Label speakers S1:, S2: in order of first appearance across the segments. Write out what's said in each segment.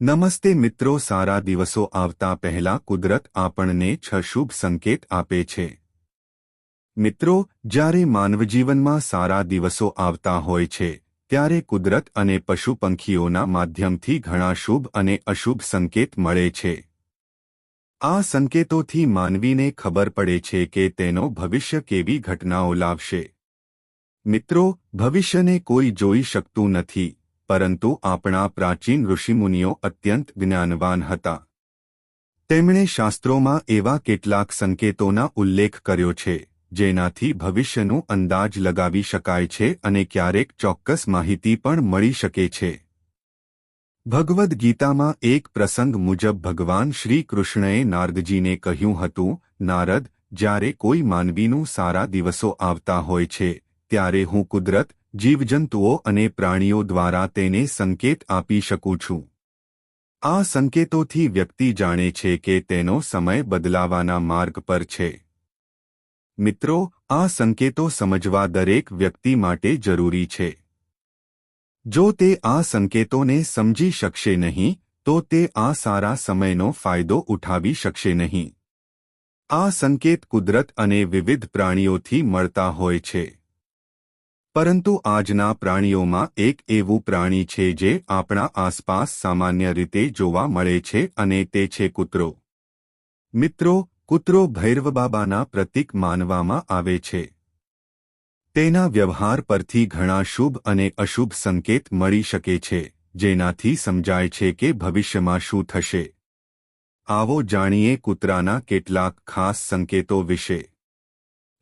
S1: નમસ્તે મિત્રો, સારા દિવસો આવતા પહેલા કુદરત આપણને છ શુભ સંકેત આપે છે. મિત્રો, જ્યારે માનવજીવનમાં સારા દિવસો આવતા હોય છે, ત્યારે કુદરત અને પશુ પંખીઓના માધ્યમથી ઘણા શુભ અને અશુભ સંકેત મળે છે. આ સંકેતોથી માનવીને ખબર પડે છે કે તેનો ભવિષ્ય કેવી ઘટનાઓ લાવશે. મિત્રો, ભવિષ્યને કોઈ જોઈ શકતું નથી. પરંતુ આપણા પ્રાચીન ઋષિમુનિઓ અત્યંત જ્ઞાનવાન હતા. તેમણે શાસ્ત્રોમાં એવા કેટલાક સંકેતોના ઉલ્લેખ કર્યો છે, જેનાથી ભવિષ્યનું અંદાજ લગાવી શકાય છે અને ક્યારેક ચોક્કસ માહિતી પણ મળી શકે છે. ભગવદ્ ગીતામાં એક પ્રસંગ મુજબ ભગવાન શ્રી કૃષ્ણએ નારદજીને કહ્યું હતું, નારદ, જ્યારે કોઈ માનવીનું સારા દિવસો આવતા હોય છે, ત્યારે હું કુદરત જીવજંતુઓ અને પ્રાણીઓ દ્વારા તેને સંકેત આપી શકું છું. આ સંકેતોથી વ્યક્તિ જાણે છે કે તેનો સમય બદલાવાના માર્ગ પર છે. મિત્રો, આ સંકેતો સમજવા દરેક વ્યક્તિ માટે જરૂરી છે. જો તે આ સંકેતોને સમજી શકશે નહીં, તો તે આ સારા સમયનો ફાયદો ઉઠાવી શકશે નહીં. આ સંકેત કુદરત અને વિવિધ પ્રાણીઓથી મળતા હોય છે. પરંતુ આજના પ્રાણીઓમાં એક એવું પ્રાણી છે જે આપણા આસપાસ સામાન્ય રીતે જોવા મળે છે અને તે છે કૂતરો. મિત્રો, કૂતરો ભૈરવબાબાના પ્રતીક માનવામાં આવે છે. તેના વ્યવહાર પરથી ઘણા શુભ અને અશુભ સંકેત મળી શકે છે, જેનાથી સમજાય છે કે ભવિષ્યમાં શું થશે. આવો જાણીએ કૂતરાના કેટલાક ખાસ સંકેતો વિશે.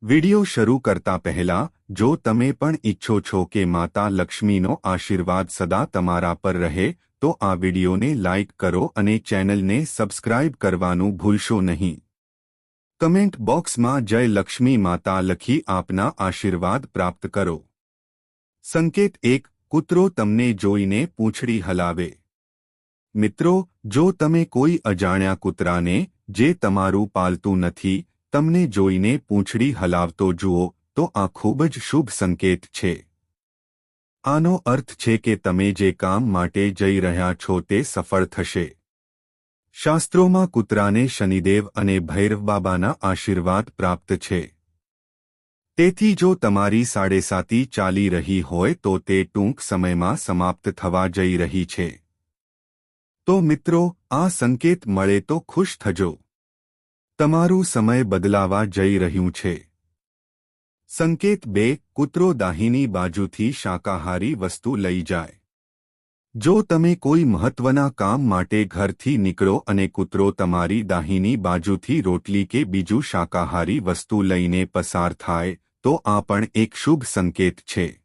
S1: વિડિયો શરૂ કરતા પહેલા, જો તમે પણ ઈચ્છો છો કે માતા લક્ષ્મીનો આશીર્વાદ સદા તમારા પર રહે, તો આ વિડિયોને લાઇક કરો અને ચેનલને સબસ્ક્રાઇબ કરવાનું ભૂલશો નહીં. કમેન્ટ બોક્સમાં જય લક્ષ્મી માતા લખી આપના આશીર્વાદ પ્રાપ્ત કરો. સંકેત એક, કૂતરો તમને જોઈને પૂંછડી હલાવે. મિત્રો, જો તમે કોઈ અજાણ્યા કૂતરાને, જે તમારું પાલતું નથી તમને જોઈને પૂંછડી હલાવતો જુઓ, તો આ ખૂબ જ શુભ સંકેત છે. આનો અર્થ છે કે તમે જે કામ માટે જઈ રહ્યા છો તે સફળ થશે. શાસ્ત્રોમાં કૂતરાને શનિદેવ અને ભૈરવબાબાના આશીર્વાદ પ્રાપ્ત છે. તેથી જો તમારી સાડેસાતી ચાલી રહી હોય તો તે ટૂંક સમયમાં સમાપ્ત થવા જઈ રહી છે. તો મિત્રો, આ સંકેત મળે તો ખુશ થજો. તમારું સમય બદલાવા જઈ રહ્યું છે. સંકેત બે, કૂતરો દાહીની બાજુથી શાકાહારી વસ્તુ લઈ જાય. જો તમે કોઈ મહત્વના કામ માટે ઘરથી નીકળો અને કૂતરો તમારી દાહીની બાજુથી રોટલી કે બીજું શાકાહારી વસ્તુ લઈને પસાર થાય, તો આ પણ એક શુભ સંકેત છે.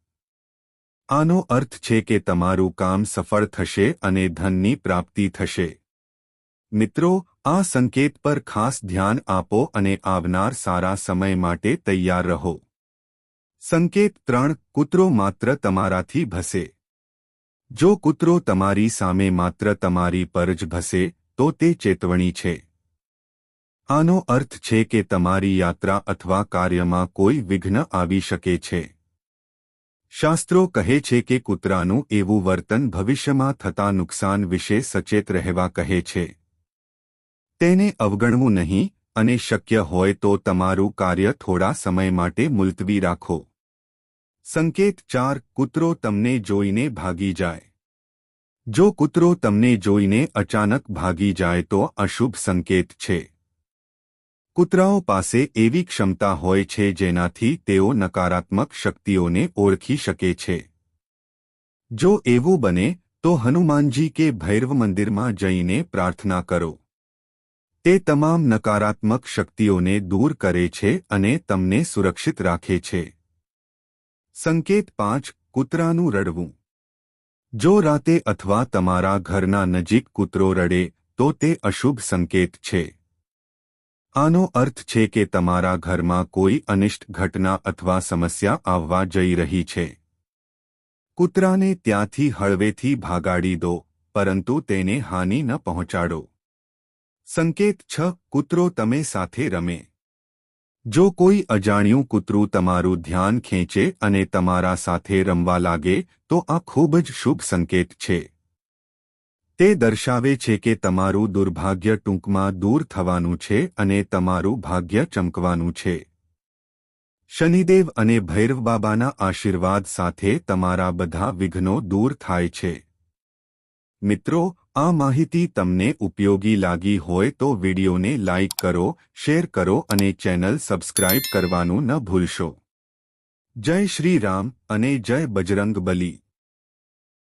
S1: આનો અર્થ છે કે તમારું કામ સફળ થશે અને ધનની પ્રાપ્તિ થશે. મિત્રો, આ સંકેત પર ખાસ ધ્યાન આપો અને આવનાર સારા સમય માટે તૈયાર રહો. સંકેત ત્રણ, કૂતરો માત્ર તમારાથી ભસે. જો કૂતરો તમારી સામે માત્ર તમારી પર જ ભસે, તો તે ચેતવણી છે. આનો અર્થ છે કે તમારી યાત્રા અથવા કાર્યમાં કોઈ વિઘ્ન આવી શકે છે. શાસ્ત્રો કહે છે કે કૂતરાનું એવું વર્તન ભવિષ્યમાં થતા નુકસાન વિશે સચેત રહેવા કહે છે. તેને અવગણવું નહીં અને શક્ય હોય તો તમારું કાર્ય થોડા સમય માટે મુલતવી રાખો. સંકેત ચાર, કૂતરો તમને જોઈને ભાગી જાય. જો કૂતરો તમને જોઈને અચાનક ભાગી જાય તો અશુભ સંકેત છે. કૂતરાઓ પાસે એવી ક્ષમતા હોય છે જેનાથી તેઓ નકારાત્મક શક્તિઓને ઓળખી શકે છે. જો એવું બને, તો હનુમાનજી કે ભૈરવ મંદિરમાં જઈને પ્રાર્થના કરો. તે તમામ નકારાત્મક શક્તિઓને દૂર કરે છે અને તમને સુરક્ષિત રાખે છે. સંકેત પાંચ, કૂતરાનું રડવું. જો રાતે અથવા તમારા ઘરના નજીક કૂતરો રડે, તો તે અશુભ સંકેત છે. આનો અર્થ છે કે તમારા ઘરમાં કોઈ અનિષ્ટ ઘટના અથવા સમસ્યા આવવા જઈ રહી છે. કૂતરાને ત્યાંથી હળવેથી ભાગાડી દો, પરંતુ તેને હાનિ ન પહોંચાડો. સંકેત છ, કૂતરો તમે સાથે રમે. જો કોઈ અજાણ્યું કૂતરું તમારું ધ્યાન ખેંચે અને તમારા સાથે રમવા લાગે, તો આ ખૂબ જ શુભ સંકેત છે. તે દર્શાવે છે કે તમારું દુર્ભાગ્ય ટૂંકમાં દૂર થવાનું છે અને તમારું ભાગ્ય ચમકવાનું છે. શનિદેવ અને ભૈરવ બાબાના આશીર્વાદ સાથે તમારા બધા વિઘ્નો દૂર થાય છે. મિત્રો આ માહિતી તમને ઉપયોગી લાગી હોય તો વિડિયોને લાઇક કરો, શેર કરો અને ચેનલ સબસ્ક્રાઇબ કરવાનું ન ભૂલશો. જય શ્રી રામ અને જય બજરંગ બલી